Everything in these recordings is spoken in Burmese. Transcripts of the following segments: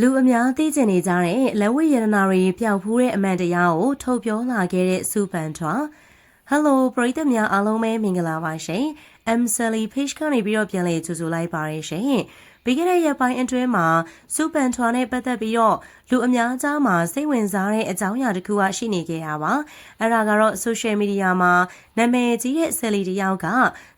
လူအများသိကျင်နေကြတဲ့လက်ဝိယရနာတွေပျောက်ဖူးတဲ့အမှန်တရားကိုထုတ်ပြောလာခဲ့တဲ့စူပန်ထွာ Hello ပရိသတ်များအားလုံးပဲမင်္ဂလာပါရှင် M Sally Page ကနေပြီးတော့ပြန်လည်ကြိုဆိုလိုက်ပါရရှင် ပြီးခဲ့တဲ့ရက်ပိုင်းအတွင်းမှာစူပန်ထွာနဲ့ပတ်သက်ပြီးတော့လူအများကြားမှာစိတ်ဝင်စားတဲ့အကြောင်းအရာတစ်ခုကရှိနေခဲ့တာပါအဲ့ဒါကတော့ social media မှာနာမည်ကြီးတဲ့ဆယ်လီတယောက်က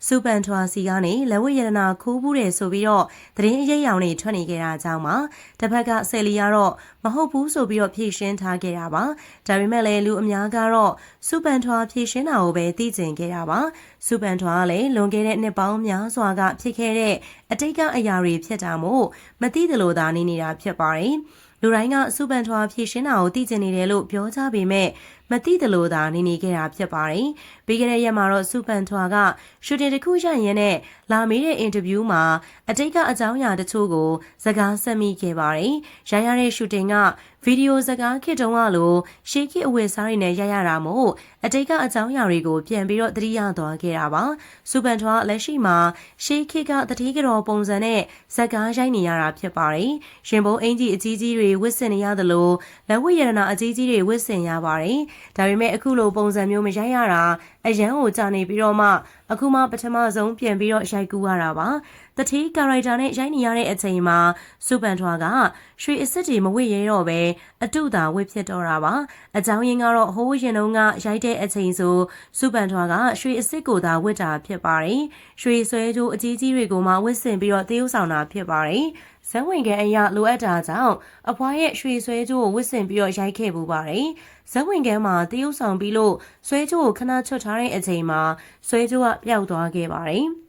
စူပန်ထွာစီကနေလက်ဝတ်ရတနာခိုးဘူးတယ်ဆိုပြီးတော့သတင်းအရေးအယောင်တွေထွက်နေခဲ့တာအကြောင်းပါတစ်ဖက်ကဆယ်လီကတော့မဟုတ်ဘူးဆိုပြီးတော့ဖြေရှင်းထားခဲ့တာပါဒါပေမဲ့လည်းလူအများကတော့စူပန်ထွာဖြေရှင်းတာကိုပဲသိကျင်ခဲ့တာပါစူပန်ထွာကလည်းလွန်ခဲ့တဲ့နှစ်ပေါင်းများစွာကဖြစ်ခဲ့တဲ့အတိတ်ကအရာတွေဖြစ်တာမို့မသိသလိုသာနေနေတာဖြစ်ပါတယ်လူတိုင်းကစူပန်ထွာဖြည့်ရှင်းတာကိုသိကျင်နေတယ်လို့ပြောကြပေမဲ့မသိသလိုသာနေနေခဲ့တာဖြစ်ပါတယ်။ပြီးခဲ့တဲ့ရက်မှာတော့စူပန်ထွာကရှူတင်တစ်ခုရရင်နဲ့လာမေးတဲ့အင်တာဗျူးမှာအတိတ်ကအကြောင်းအရာတချို့ကိုစကားဆက်မိခဲ့ပါတယ်။ရရတဲ့ရှူတင်ကဗီဒီယိုစကားခေတ်တုန်းကလိုရှေးခေတ်အဝယ်စားတွေနဲ့ရရတာမို့အတိတ်ကအကြောင်းအရာတွေကိုပြန်ပြီးတော့သတိရသွားခဲ့တာပါ။စူပန်ထွာလက်ရှိမှာရှေးခေတ်ကတတိကတော်ပုံစံနဲ့ဇက်ကားရိုက်နေရတာဖြစ်ပါတယ်။ရှင်ဘုံအင်ကြီးအကြီးကြီးတွေဝစ်ဆင်နေရသလိုလက်ဝတ်ရတနာအကြီးကြီးတွေဝစ်ဆင်ရပါတယ်။ဒါပေမဲ့အခုလိုပုံစံမျိုးမရိုက်ရတာအရန်ကိုကြာနေပြီးတော့မှအခုမှပထမဆုံးပြန်ပြီးတော့ရိုက်ကူးရတာပါတတိကာရိုက်တာနဲ့ရိုက်နေရတဲ့အချိန်မှာစူပန်ထွားကရွှေအစ်စ်တွေမဝစ်ရဲတော့ပဲအတုတာဝစ်ဖြစ်တော့တာပါအကြောင်းရင်းကတော့ဟိုးရင်တုန်းကရိုက်တဲ့အချိန်ဆိုစူပန်ထွားကရွှေအစ်စ်ကိုသာဝစ်တာဖြစ်ပါတယ်ရွှေဆွဲကြိုးအကြီးကြီးတွေကိုမှဝစ်ဆင်ပြီးတော့သေုပ်ဆောင်တာဖြစ်ပါတယ်ဇန်ဝင်ကန်အရာလိုအပ်တာကြောင့်အဖွားရဲ့ရွှေဆွဲကြိုးကိုဝစ်ဆင်ပြီးတော့ရိုက်ခဲ့ပူပါတယ်။ဇန်ဝင်ကန်မှာတရုပ်ဆောင်ပြီးလို့ဆွဲကြိုးကိုခဏချွတ်ထားတဲ့အချိန်မှာဆွဲကြိုးကပျောက်သွားခဲ့ပါတယ်။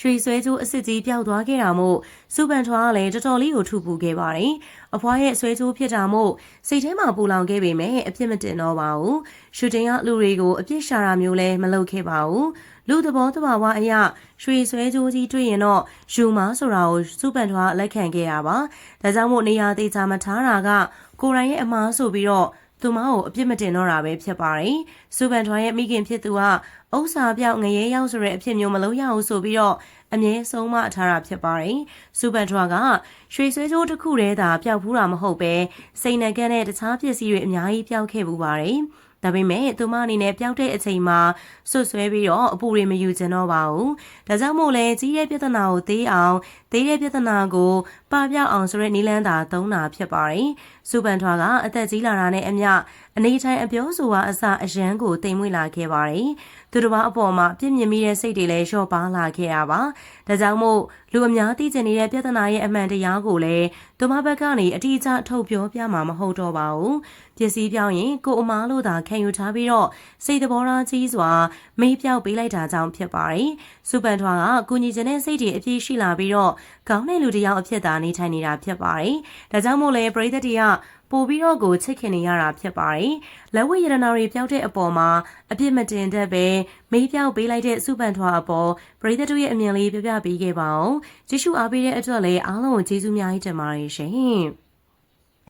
ရွှေဆွဲကျိုးအစ်စ်ကြီးပျောက်သွားခဲ့တာမို့စူပန်ထွားကလည်းတော်တော်လေးကိုထူပူခဲ့ပါတယ်။အဖွားရဲ့ဆွဲကျိုးဖြစ်တာမို့စိတ်ထဲမှာပူလောင်ခဲ့ပေမဲ့အပြစ်မတင်တော့ပါဘူး။ရှူတင်ကလူတွေကိုအပြစ်ရှာတာမျိုးလည်းမလုပ်ခဲ့ပါဘူး။လူသဘောတဘာဝအရရွှေဆွဲကြိုးကြီးတွေ့ရင်တော့ယူမာဆိုတာကိုစူပန်ထွားလက်ခံခဲ့ရပါ။ဒါကြောင့်မို့နေရာသေးချာမထားတာကကိုရိုင်းရဲ့အမားဆိုပြီးတော့ သူမကိုအပြစ်မတင်တော့တာပဲဖြစ်ပါတယ်။စူပန်ထွားရဲ့မိခင်ဖြစ်သူကဥစ္စာပြောက်ငရဲရောက်ဆိုတဲ့အဖြစ်မျိုးမလုပ်ရဘူးဆိုပြီးတော့အမြဲဆုံးမထားတာဖြစ်ပါတယ်။စူပန်ထွားကရွှေဆွဲကြိုးတစ်ခုတည်းသာပျောက်ဖူးတာမဟုတ်ပဲစိန်နကန်းနဲ့တခြားပစ္စည်းတွေအများကြီးပျောက်ခဲ့ပူပါတယ်။ ဒါပေမဲ့သူမအနေနဲ့ပျောက်တဲ့အချိန်မှာဆွတ်ဆွဲပြီးတော့အပူတွေမယူချင်တော့ပါဘူး။ဒါကြောင့်မို့လဲကြီးရဲ့ပြဿနာကိုသေးအောင်သေးတဲ့ပြဿနာကိုပပျောက်အောင်ဆိုတဲ့နီလန်းသာသုံးတာဖြစ်ပါတယ်။စူပန်ထွားကအသက်ကြီးလာတာနဲ့အမျှအနေထိုင်အပြောဆိုအားအစအရန်ကိုတိမ်မွေ့လာခဲ့ပါတယ်။သူတစ်ပါးအပေါ်မှာပြစ်မြင်မိတဲ့စိတ်တွေလည်းလျှော့ပါလာခဲ့တာပါ။ဒါကြောင့်မို့လူအများသိကျင်နေတဲ့ပြဿနာရဲ့အမှန်တရားကိုလည်းသူမဘက်ကနေအတိအကျထုတ်ပြောပြမှာမဟုတ်တော့ပါဘူး။ပစ္စည်းပြောင်းရင်ကိုအမားလို့သာခံယူထားပြီးတော့စိတ်သဘောထားကြီးစွာမေးပြောက်ပေးလိုက်တာကြောင့်ဖြစ်ပါတယ်။စူပန်ထွားကကုညီခြင်းတဲ့စိတ်တွေအပြည့်ရှိလာပြီးတော့ကောင်းတဲ့လူတစ်ယောက်အဖြစ်သာနေထိုင်နေတာဖြစ်ပါတယ်။ဒါကြောင့်မို့လဲပရိသတ်တွေကပို့ပြီးတော့ကိုချစ်ခင်နေရတာဖြစ်ပါတယ်။လက်ဝဲရတနာတွေပျောက်တဲ့အပေါ်မှာအပြစ်မတင်တတ်ပဲမေးပြောက်ပေးလိုက်တဲ့စုပန်ထွားအပေါ်ပရိသတ်တို့ရဲ့အမြင်လေးပြပြပေးခဲ့ပါအောင်။ကြည့်ရှုအားပေးတဲ့အတွက်လည်းအားလုံးကိုကျေးဇူးများကြီးတင်ပါတယ်ရှင်။